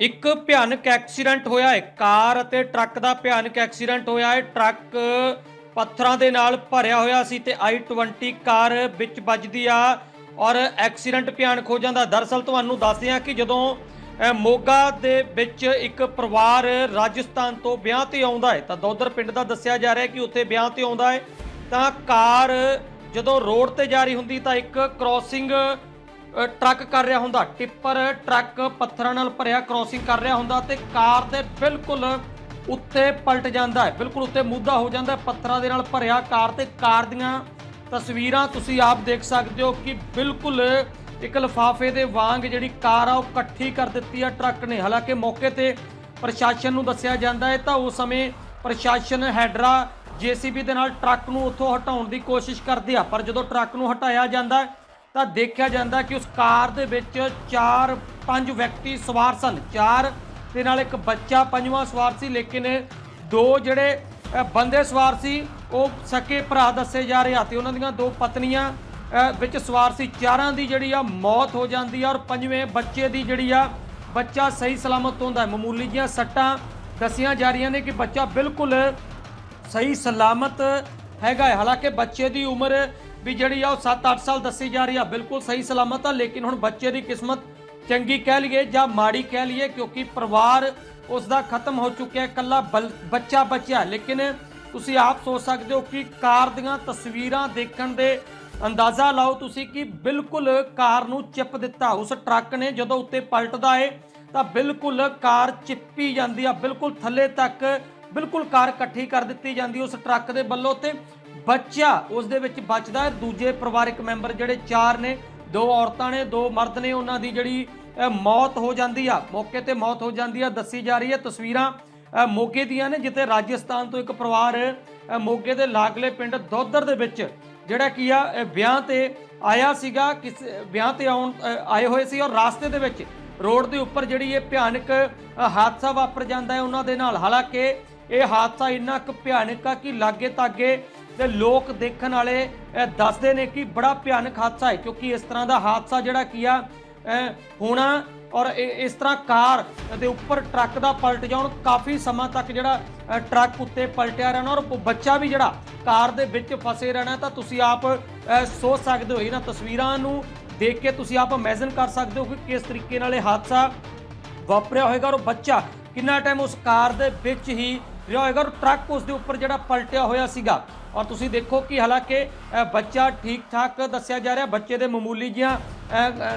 ਇੱਕ ਭਿਆਨਕ ਐਕਸੀਡੈਂਟ ਹੋਇਆ ਹੈ। ਕਾਰ ਅਤੇ ਟਰੱਕ ਦਾ ਭਿਆਨਕ ਐਕਸੀਡੈਂਟ ਹੋਇਆ ਹੈ। ਟਰੱਕ ਪੱਥਰਾਂ ਦੇ ਨਾਲ ਭਰਿਆ ਹੋਇਆ ਸੀ ਤੇ i20 ਕਾਰ ਵਿੱਚ ਵੱਜਦੀ ਆ ਔਰ ਐਕਸੀਡੈਂਟ ਭਿਆਨਕ ਹੋ ਜਾਂਦਾ। ਦਰਅਸਲ ਤੁਹਾਨੂੰ ਦੱਸਦੇ ਆ ਕਿ ਜਦੋਂ ਮੋਗਾ ਦੇ ਵਿੱਚ ਇੱਕ ਪਰਿਵਾਰ ਰਾਜਸਥਾਨ ਤੋਂ ਵਿਆਹ ਤੇ ਆਉਂਦਾ ਹੈ, ਤਾਂ ਦੋਦਰ ਪਿੰਡ ਦਾ ਦੱਸਿਆ ਜਾ ਰਿਹਾ ਕਿ ਉੱਥੇ ਵਿਆਹ ਤੇ ਆਉਂਦਾ ਹੈ। ਤਾਂ ਕਾਰ ਜਦੋਂ ਰੋਡ ਤੇ ਜਾ ਰਹੀ ਹੁੰਦੀ ਤਾਂ ਇੱਕ ਕ੍ਰਾਸਿੰਗ ਟਰੱਕ ਕਰ ਰਿਹਾ ਹੁੰਦਾ ਟਿੱਪਰ ਟਰੱਕ ਪੱਥਰਾਂ ਨਾਲ ਭਰਿਆ ਕ੍ਰਾਸਿੰਗ ਕਰ ਰਿਹਾ ਹੁੰਦਾ ਤੇ ਕਾਰ ਦੇ ਬਿਲਕੁਲ ਉੱਤੇ ਪਲਟ ਜਾਂਦਾ ਹੈ ਬਿਲਕੁਲ ਉੱਤੇ ਮੁੱਦਾ ਹੋ ਜਾਂਦਾ ਹੈ ਪੱਥਰਾਂ ਦੇ ਨਾਲ ਭਰਿਆ ਕਾਰ ਤੇ ਕਾਰ ਦੀਆਂ ਤਸਵੀਰਾਂ ਤੁਸੀਂ ਆਪ ਦੇਖ ਸਕਦੇ ਹੋ ਕਿ ਬਿਲਕੁਲ ਇੱਕ ਲਫਾਫੇ ਦੇ ਵਾਂਗ ਜਿਹੜੀ ਕਾਰ ਆ ਉਹ ਇਕੱਠੀ ਕਰ ਦਿੱਤੀ ਆ ਟਰੱਕ ਨੇ। ਹਾਲਾਂਕਿ ਮੌਕੇ ਤੇ ਪ੍ਰਸ਼ਾਸਨ ਨੂੰ ਦੱਸਿਆ ਜਾਂਦਾ ਹੈ ਤਾਂ ਉਸ ਸਮੇਂ ਪ੍ਰਸ਼ਾਸਨ ਹੈਡਰਾ ਜੀਸੀਬੀ ਦੇ ਨਾਲ ਟਰੱਕ ਨੂੰ ਉੱਥੋਂ ਹਟਾਉਣ ਦੀ ਕੋਸ਼ਿਸ਼ ਕਰਦੇ ਆ ਪਰ ਜਦੋਂ ਟਰੱਕ ਨੂੰ ਹਟਾਇਆ ਜਾਂਦਾ ਹੈ, ਤਾਂ ਦੇਖਿਆ ਜਾਂਦਾ ਕਿ ਉਸ ਕਾਰ ਦੇ ਵਿੱਚ 4 5 ਵਿਅਕਤੀ ਸਵਾਰ ਸਨ। ਚਾਰ ਦੇ ਨਾਲ ਇੱਕ ਬੱਚਾ, ਪੰਜਵਾਂ ਸਵਾਰ ਸੀ, ਲੇਕਿਨ ਦੋ ਜਿਹੜੇ ਬੰਦੇ ਸਵਾਰ ਸੀ, ਉਹ ਸਕੇ ਭਰਾ ਦੱਸੇ ਜਾ ਰਹੇ ਆ ਤੇ ਉਹਨਾਂ ਦੀਆਂ ਦੋ ਪਤਨੀਆਂ ਵਿੱਚ ਸਵਾਰ ਸੀ। ਚਾਰਾਂ ਦੀ ਜਿਹੜੀ ਆ ਮੌਤ ਹੋ ਜਾਂਦੀ ਆ ਔਰ ਪੰਜਵੇਂ ਬੱਚੇ ਦੀ ਜਿਹੜੀ ਆ, ਬੱਚਾ ਸਹੀ ਸਲਾਮਤ ਹੁੰਦਾ ਹੈ। ਮਾਮੂਲੀ ਜੀਆਂ ਸੱਟਾਂ ਦੱਸੀਆਂ ਜਾ ਰਹੀਆਂ ਨੇ ਕਿ ਬੱਚਾ ਬਿਲਕੁਲ ਸਹੀ ਸਲਾਮਤ ਹੈਗਾ ਹਾਲਾਂਕਿ ਬੱਚੇ ਦੀ ਉਮਰ ਵੀ ਜਿਹੜੀ ਆ ਉਹ 7-8 ਸਾਲ ਦੱਸੀ ਜਾ ਰਹੀ ਆ, ਬਿਲਕੁਲ ਸਹੀ ਸਲਾਮਤ ਆ, ਲੇਕਿਨ ਹੁਣ ਬੱਚੇ ਦੀ ਕਿਸਮਤ ਚੰਗੀ ਕਹਿ ਲਈਏ ਜਾਂ ਮਾੜੀ ਕਹਿ ਲਈਏ, ਕਿਉਂਕਿ ਪਰਿਵਾਰ ਉਸ ਦਾ ਖਤਮ ਹੋ ਚੁੱਕਿਆ ਹੈ ਇਕੱਲਾ ਬਲ- ਬੱਚਾ ਬਚਿਆ। ਲੇਕਿਨ ਤੁਸੀਂ ਆਪ ਸੋਚ ਸਕਦੇ ਹੋ ਕਿ ਕਾਰ ਦੀਆਂ ਤਸਵੀਰਾਂ ਦੇਖਣ ਦੇ ਅੰਦਾਜ਼ਾ ਲਾਓ ਤੁਸੀਂ ਕਿ ਬਿਲਕੁਲ ਕਾਰ ਨੂੰ ਚਿਪ ਦਿੱਤਾ। ਉਸ ਟਰੱਕ ਨੇ ਜਦੋਂ ਉੱਤੇ ਪਲਟਦਾ ਏ, ਤਾਂ ਬਿਲਕੁਲ ਕਾਰ ਚਿੱਪੀ ਜਾਂਦੀ ਆ, ਬਿਲਕੁਲ ਥੱਲੇ ਤੱਕ ਬਿਲਕੁਲ ਕਾਰ ਇਕੱਠੀ ਕਰ ਦਿੱਤੀ ਜਾਂਦੀ ਉਸ ਟਰੱਕ ਦੇ ਵੱਲੋਂ ਤੇ ਬੱਚਾ, ਉਸ ਦੇ ਵਿੱਚ ਬਚਦਾ ਹੈ। ਦੂਜੇ ਪਰਿਵਾਰਕ ਮੈਂਬਰ ਜਿਹੜੇ ਚਾਰ ਨੇ, ਦੋ ਔਰਤਾਂ ਨੇ, ਦੋ ਮਰਦ ਨੇ, ਉਹਨਾਂ ਦੀ ਜਿਹੜੀ ਮੌਤ ਹੋ ਜਾਂਦੀ ਆ। ਮੌਕੇ ਤੇ ਮੌਤ ਹੋ ਜਾਂਦੀ ਆ, ਦੱਸੀ ਜਾ ਰਹੀ ਹੈ। ਤਸਵੀਰਾਂ ਮੋਗੇ ਦੀਆਂ ਨੇ, ਜਿੱਥੇ ਰਾਜਸਥਾਨ ਤੋਂ ਇੱਕ ਪਰਿਵਾਰ ਮੋਗੇ ਦੇ ਲਾਗਲੇ ਪਿੰਡ ਦੋਦਰ ਦੇ ਵਿੱਚ ਜਿਹੜਾ ਕੀ ਆ ਵਿਆਹ ਤੇ ਆਇਆ ਸੀਗਾ। ਕਿਸ, ਵਿਆਹ ਤੇ ਆਉਣ ਆਏ ਹੋਏ ਸੀ ਔਰ ਰਾਸਤੇ ਦੇ ਵਿੱਚ ਰੋਡ ਦੇ ਉੱਪਰ ਜਿਹੜੀ ਇਹ ਭਿਆਨਕ ਹਾਦਸਾ ਵਾਪਰ ਜਾਂਦਾ ਹੈ ਉਹਨਾਂ ਦੇ ਨਾਲ। ਹਾਲਾਂਕਿ ਇਹ ਹਾਦਸਾ ਇੰਨਾ ਕੁ ਭਿਆਨਕ ਆ ਕਿ ਲਾਗੇ ਤਾਗੇ ਤੇ ਲੋਕ ਦੇਖਣ ਵਾਲੇ ਦੱਸਦੇ ਨੇ ਕਿ ਬੜਾ ਭਿਆਨਕ ਹਾਦਸਾ ਹੈ, ਕਿਉਂਕਿ ਇਸ ਤਰ੍ਹਾਂ ਦਾ ਹਾਦਸਾ ਜਿਹੜਾ ਕੀ ਆ ਹੋਣਾ ਔਰ ਇਸ ਤਰ੍ਹਾਂ ਕਾਰ ਦੇ ਉੱਪਰ ਟਰੱਕ ਦਾ ਪਲਟ ਜਾਣ, ਕਾਫੀ ਸਮਾਂ ਤੱਕ ਜਿਹੜਾ ਟਰੱਕ ਉੱਤੇ ਪਲਟਿਆ ਰਹਿਣਾ ਔਰ ਬੱਚਾ ਵੀ ਜਿਹੜਾ ਕਾਰ ਦੇ ਵਿੱਚ ਫਸੇ ਰਹਿਣਾ, ਤਾਂ ਤੁਸੀਂ ਆਪ ਸੋਚ ਸਕਦੇ ਹੋ, ਇਹਨਾਂ ਤਸਵੀਰਾਂ ਨੂੰ ਦੇਖ ਕੇ ਤੁਸੀਂ ਆਪ ਇਮੇਜਿਨ ਕਰ ਸਕਦੇ ਹੋ ਕਿ ਕਿਸ ਤਰੀਕੇ ਨਾਲ ਇਹ ਹਾਦਸਾ ਵਾਪਰਿਆ ਹੋਏਗਾ ਔਰ ਬੱਚਾ ਕਿੰਨਾ ਟਾਈਮ ਉਸ ਕਾਰ ਦੇ ਵਿੱਚ ਹੀ ਹੋਏਗਾ ਔਰ ਟਰੱਕ ਉਸ ਦੇ ਉੱਪਰ ਜਿਹੜਾ ਪਲਟਿਆ ਹੋਇਆ ਸੀਗਾ, ਔਰ ਤੁਸੀਂ ਦੇਖੋ ਕਿ ਹਾਲਾਂਕਿ ਬੱਚਾ ਠੀਕ ਠਾਕ ਦੱਸਿਆ ਜਾ ਰਿਹਾ, ਬੱਚੇ ਦੇ ਮਾਮੂਲੀ ਜੀਆਂ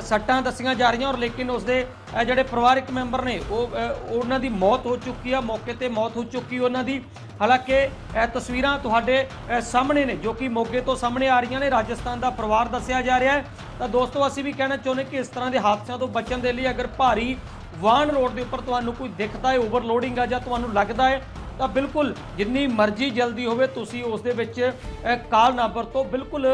ਸੱਟਾਂ ਦੱਸੀਆਂ ਜਾ ਰਹੀਆਂ, ਔਰ ਲੇਕਿਨ ਉਸ ਦੇ ਜਿਹੜੇ ਪਰਿਵਾਰਕ ਮੈਂਬਰ ਨੇ, ਉਹ ਉਹਨਾਂ ਦੀ ਮੌਤ ਹੋ ਚੁੱਕੀ ਆ, ਮੌਕੇ ਤੇ ਮੌਤ ਹੋ ਚੁੱਕੀ ਉਹਨਾਂ ਦੀ। ਹਾਲਾਂਕਿ ਇਹ ਤਸਵੀਰਾਂ ਤੁਹਾਡੇ ਸਾਹਮਣੇ ਨੇ, ਜੋ ਕਿ ਮੋਗੇ ਤੋਂ ਸਾਹਮਣੇ ਆ ਰਹੀਆਂ ਨੇ, ਰਾਜਸਥਾਨ ਦਾ ਪਰਿਵਾਰ ਦੱਸਿਆ ਜਾ ਰਿਹਾ ਹੈ। ਤਾਂ ਦੋਸਤੋ, ਅਸੀਂ ਵੀ ਕਹਿਣਾ ਚਾਹੁੰਦੇ ਕਿ ਇਸ ਤਰ੍ਹਾਂ ਦੇ ਹਾਦਸਿਆਂ ਤੋਂ ਬਚਣ ਦੇ ਲਈ ਅਗਰ ਭਾਰੀ ਵਾਹਨ ਰੋਡ ਦੇ ਉੱਪਰ ਤੁਹਾਨੂੰ ਕੋਈ ਦਿਖਦਾ ਹੈ ਓਵਰਲੋਡਿੰਗ ਆ ਜਾਂ ਤੁਹਾਨੂੰ ਲੱਗਦਾ ਹੈ ਤਾਂ ਬਿਲਕੁਲ ਜਿੰਨੀ ਮਰਜ਼ੀ ਜਲਦੀ ਹੋਵੇ ਤੁਸੀਂ ਉਸ ਦੇ ਵਿੱਚ ਕਾਲ ਨਾ ਤੋਂ ਬਿਲਕੁਲ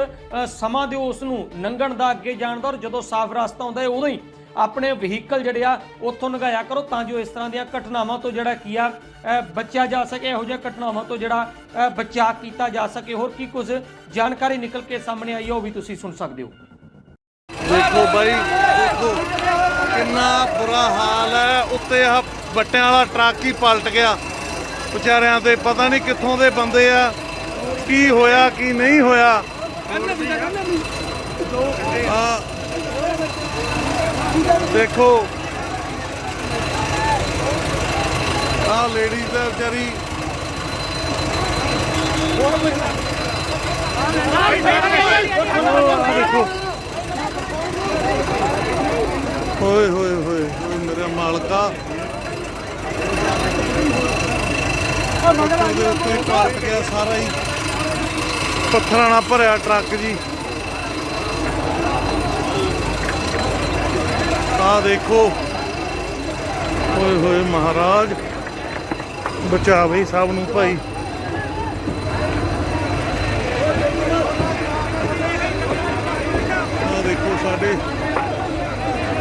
ਸਮਾਂ ਦਿਓ ਉਸ ਨੂੰ ਲੰਘਣ ਦਾ ਅੱਗੇ ਜਾਣ ਦਾ ਔਰ ਜਦੋਂ ਸਾਫ਼ ਰਸਤਾ ਹੁੰਦਾ ਹੈ ਉਦੋਂ ਹੀ ਆਪਣੇ ਵਹੀਕਲ ਜਿਹੜੇ ਆ ਉੱਥੋਂ ਲੰਘਾਇਆ ਕਰੋ ਤਾਂ ਜੋ ਇਸ ਤਰ੍ਹਾਂ ਦੀਆਂ ਘਟਨਾਵਾਂ ਤੋਂ ਜਿਹੜਾ ਕੀ ਆ ਬਚਿਆ ਜਾ ਸਕੇ। ਇਹੋ ਜਿਹੀਆਂ ਘਟਨਾਵਾਂ ਤੋਂ ਜਿਹੜਾ ਅ, ਬਚਾਅ ਕੀਤਾ ਜਾ ਸਕੇ। ਹੋਰ ਕੀ ਕੁਝ ਜਾਣਕਾਰੀ ਨਿਕਲ ਕੇ ਸਾਹਮਣੇ ਆਈ ਹੈ ਉਹ ਵੀ ਤੁਸੀਂ ਸੁਣ ਸਕਦੇ ਹੋ। ਦੇਖੋ ਬਾਈ ਦੇਖੋ ਕਿੰਨਾ ਬੁਰਾ ਹਾਲ ਹੈ। ਉੱਤੇ ਆ ਬੱਟਿਆਂ ਵਾਲਾ ਟਰੱਕ ਹੀ ਪਲਟ ਗਿਆ। ਵਿਚਾਰਿਆਂ ਤੇ ਪਤਾ ਨਹੀਂ ਕਿੱਥੋਂ ਦੇ ਬੰਦੇ ਆ, ਕੀ ਹੋਇਆ, ਕੀ ਨਹੀਂ ਹੋਇਆ। ਆ ਦੇਖੋ। ਆ ਲੇਡੀ ਦਾ ਵਿਚਾਰੀ। ਆਹ ਦੇਖੋ ਹੋਏ ਹੋਏ ਹੋਏ ਹੋਏ ਮੇਰਾ ਮਾਲਕਾ ਉਹਦੇ ਉੱਤੇ ਹੀ ਗਿਆ ਸਾਰਾ ਹੀ ਪੱਥਰਾਂ ਨਾਲ ਭਰਿਆ ਟਰੱਕ ਜੀ ਆ ਦੇਖੋ ਹੋਏ ਹੋਏ ਮਹਾਰਾਜ ਬਚਾਵੇ ਸਭ ਨੂੰ ਭਾਈ ਆ ਦੇਖੋ ਸਾਡੇ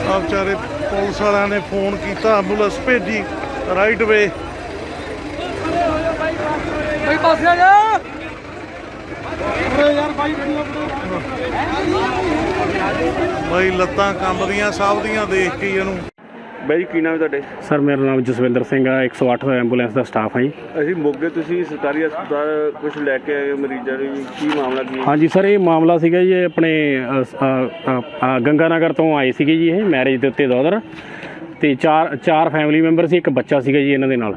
ਆ ਵਿਚਾਰੇ ਪੁਲਿਸ ਵਾਲਿਆਂ ਨੇ ਫੋਨ ਕੀਤਾ ਐਂਬੂਲੈਂਸ ਭੇਜੀ ਰਾਈਟ ਵੇ ਕੋਈ ਪਾਸੇ ਆ ਜਾ। ਅਰੇ ਯਾਰ ਬਾਈ ਵੀਡੀਓ ਬਾਈ ਲੱਤਾਂ ਕੰਬਦੀਆਂ ਸਭ ਦੀਆਂ ਦੇਖ ਕੇ ਹੀ ਇਹਨੂੰ। ਬਾਈ ਜੀ ਕੀ ਨਾਮ ਹੈ ਤੁਹਾਡੇ? ਸਰ ਮੇਰਾ ਨਾਮ ਜਸਵਿੰਦਰ ਸਿੰਘ ਆ 108 ਐਂਬੂਲੈਂਸ ਦਾ ਸਟਾਫ ਹਾਂ ਜੀ। ਅਸੀਂ ਮੋਗੇ ਤੁਸੀਂ ਸਰਕਾਰੀ ਹਸਪਤਾਲ ਕੁਝ ਲੈ ਕੇ ਆਏ ਹੋ ਮਰੀਜ਼ਾਂ ਨੂੰ ਜੀ। ਕੀ ਮਾਮਲਾ ਕੀ ਹੈ ਹਾਂਜੀ ਸਰ ਇਹ ਮਾਮਲਾ ਸੀਗਾ ਜੀ ਇਹ ਆਪਣੇ ਅ, ਅ, ਅ, ਅ, ਗੰਗਾਨਗਰ ਤੋਂ ਆਏ ਸੀਗੇ ਜੀ ਇਹ ਮੈਰਿਜ ਦੇ ਉੱਤੇ ਦੋਦਰ। ਤੇ ਚਾਰ ਚਾਰ ਫੈਮਿਲੀ ਮੈਂਬਰ ਸੀ ਇੱਕ ਬੱਚਾ ਸੀਗਾ ਜੀ ਇਹਨਾਂ ਦੇ ਨਾਲ।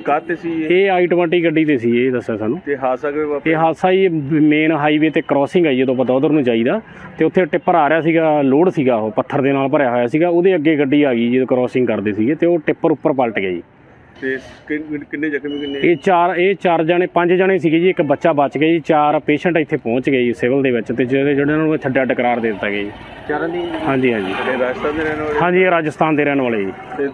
ਕਾਹਤੇ ਸੀ ਇਹ? ਇਹ i20 ਗੱਡੀ ਤੇ ਸੀ ਇਹ ਦੱਸਿਆ ਸਾਨੂੰ। ਤੇ ਹਾਦਸਾ ਕਿਵੇਂ ਇਹ ਵਾਪਰਿਆ ਹਾਦਸਾ ਜੀ ਮੇਨ ਹਾਈਵੇ ਤੇ ਕ੍ਰਾਸਿੰਗ ਹੈ ਜੀ ਜਦੋਂ ਆਪਾਂ ਦੋਦਰ ਨੂੰ ਜਾਈਦਾ। ਤੇ ਉੱਥੇ ਟਿੱਪਰ ਆ ਰਿਹਾ ਸੀਗਾ ਲੋਡ ਸੀਗਾ ਉਹ ਪੱਥਰ ਦੇ ਨਾਲ ਭਰਿਆ ਹੋਇਆ ਸੀਗਾ ਉਹਦੇ ਅੱਗੇ ਗੱਡੀ ਆ ਗਈ ਜਦੋਂ ਕ੍ਰਾਸਿੰਗ ਕਰਦੇ ਸੀਗੇ ਤੇ ਉਹ ਟਿੱਪਰ ਉੱਪਰ ਪਲਟ ਗਿਆ ਜੀ। ਤੇ ਕਿੰਨ- ਕਿੰਨੇ ਜ਼ਖਮੀ ਕਿੰਨੇ? ਇਹ ਚਾਰ ਇਹ ਚਾਰ ਜਣੇ ਪੰਜ ਜਣੇ ਸੀਗੇ ਜੀ ਇੱਕ ਬੱਚਾ ਬਚ ਗਿਆ ਜੀ ਚਾਰ ਪੇਸ਼ੈਂਟ ਇੱਥੇ ਪਹੁੰਚ ਗਏ ਜੀ ਸਿਵਲ ਦੇ ਵਿੱਚ ਤੇ ਜਿਹੜੇ ਜਿਹੜੇ ਨੂੰ ਇੱਥੇ ਡੈਡ ਕਰਾਰ ਦੇ ਦਿੱਤਾ ਗਿਆ ਜੀ। ਚਾਰਾਂ ਦੀ? ਹਾਂਜੀ ਹਾਂਜੀ। ਇਹ ਰਾਜਸਥਾਨ ਦੇ ਰਹਿਣ ਵਾਲੇ? ਹਾਂਜੀ ਇਹ ਰਾਜਸਥਾਨ ਦੇ ਰਹਿਣ ਵਾਲੇ ਜੀ। ਤੇ